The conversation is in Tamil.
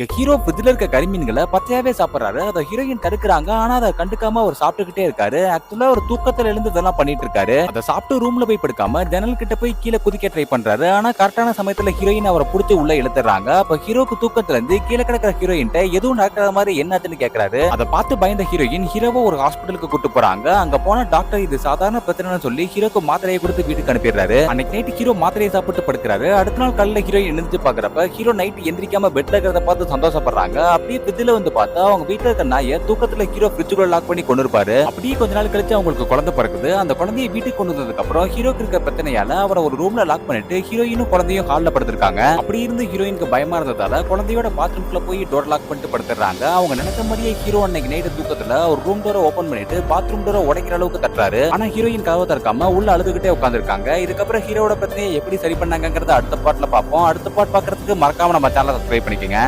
இங்க ஹீரோ இதுல இருக்க கரிமீன்களை பச்சையாவே சாப்பிடுறாரு. அதை ஹீரோயின் தடுக்கிறாங்க. ஆனா அதை கண்டுக்காம அவர் சாப்பிட்டுக்கிட்டே இருக்காரு. ஆக்சுவலா ஒரு தூக்கத்துல இருந்து இதெல்லாம் பண்ணிட்டு இருக்காரு. அதை சாப்பிட்டு ரூம்ல போய் படுக்காம ஜன்னல் கிட்ட போய் கீழே குதிக்க ட்ரை பண்றாரு. ஆனா கரெக்டான சமயத்துல ஹீரோயின் அவரை பிடிச்சி உள்ள இழுத்துறாங்க. அப்ப ஹீரோக்கு தூக்கத்துல இருந்து கீழே கிடக்கிற ஹீரோயின் எதுவும் நடக்கிற மாதிரி என்னாச்சுன்னு கேக்குறாரு. அதை பார்த்து பயந்த ஹீரோயின் ஹீரோவை ஒரு ஹாஸ்பிட்டலுக்கு கூட்டு போறாங்க. அங்க போன டாக்டர் இது சாதாரண பிரச்சனைன்னு சொல்லி ஹீரோக்கு மாத்திரையை கொடுத்து வீட்டுக்கு அனுப்பிடுறாரு. அன்னைக்கு நைட்டு ஹீரோ மாத்திரையை சாப்பிட்டு படுக்கிறாரு. அடுத்த நாள் காலையில ஹீரோயின் எழுந்து பாக்குறப்ப ஹீரோ நைட் எந்திரிக்காம பெட்ல இருக்கிறத பார்த்து சந்தோஷப்படுறாங்க. அப்படியே ஃப்ரிட்ஜ்ல வந்து பார்த்தா அவங்க வீட்டுல இருக்க நாயை தூக்கத்துல ஹீரோ ஃப்ரிட்ஜுக்குள்ள லாக் பண்ணி கொண்டு இருப்பாரு அப்படியே கொஞ்ச நாள் கழிச்சு அவங்களுக்கு குழந்தை பிறக்குது. அந்த குழந்தைய வீட்டுக்கு கொண்டு வந்ததுக்கு அப்புறம் ஹீரோக்கு இருக்க பிரச்சனையால அவரை ஒரு ரூம்ல லாக் பண்ணிட்டு ஹீரோயினும் குழந்தையும் ஹால்ல படுத்திருக்காங்க. அப்படி இருந்து ஹீரோயினுக்கு பயமா இருந்ததால குழந்தையோட பாத்ரூம்குள்ள போய் டோர் லாக் பண்ணிட்டு படுத்துறாங்க. அவங்க நினைச்ச மாதிரியே ஹீரோ அன்னைக்கு நைட்டு தூக்கத்துல ஒரு ரூம் டோரை ஓபன் பண்ணிட்டு பாத்ரூம் டோரை உடைக்கிற அளவுக்கு தட்டுறாரு. ஆனா ஹீரோயின் கதவை திறக்காம உள்ள அழுதுகிட்டே உட்காந்துருக்காங்க இதுக்கப்புறம் ஹீரோட பிரச்சனையை எப்படி சரி பண்ணாங்கிறத அடுத்த பாட்டுல பார்ப்போம். அடுத்த பாட் பாக்குறதுக்கு மறக்காம நம்ம சேனலை சப்ஸ்கிரைப் பண்ணிக்கோங்க.